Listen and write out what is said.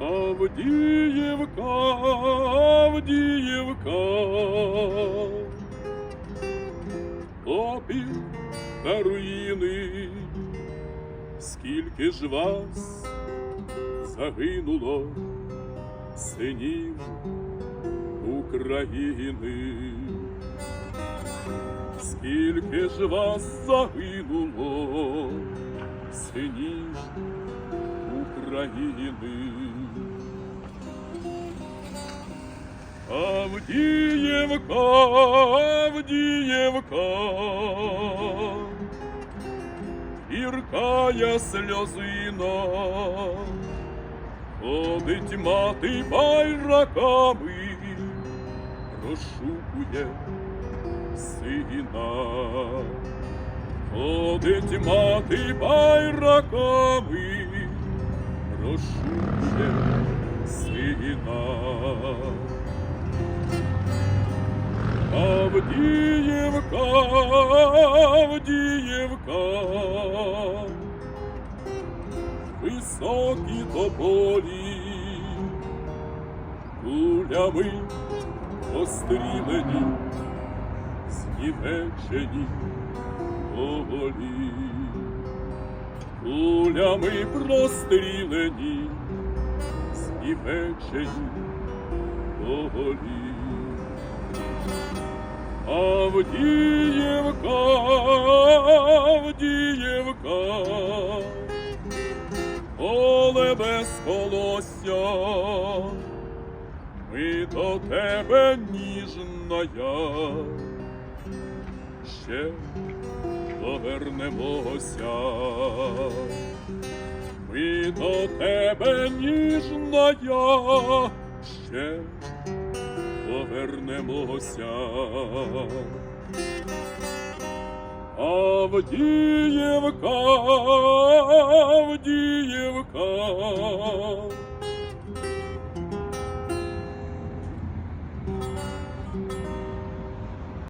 Авдіївка, Авдіївка, попіл та руїни, скільки ж вас загинуло, синів України, скільки ж вас загинуло, синів України. Авдіївка, Авдіївка, гіркая сльозина, ходить мати байраками, розшукує сина. Ходить мати байраками, розшукує сина. Авдіївка, Авдіївка, високі тополі, кулями пострілені, знівечені голі, кулями прострілені, знівечені голі. Авдіївка, Авдіївка, поле без колосся, ми до тебе ніжна я, ще повернемося. Ми до тебе ніжна ще повернемося. Авдіївка, Авдіївка,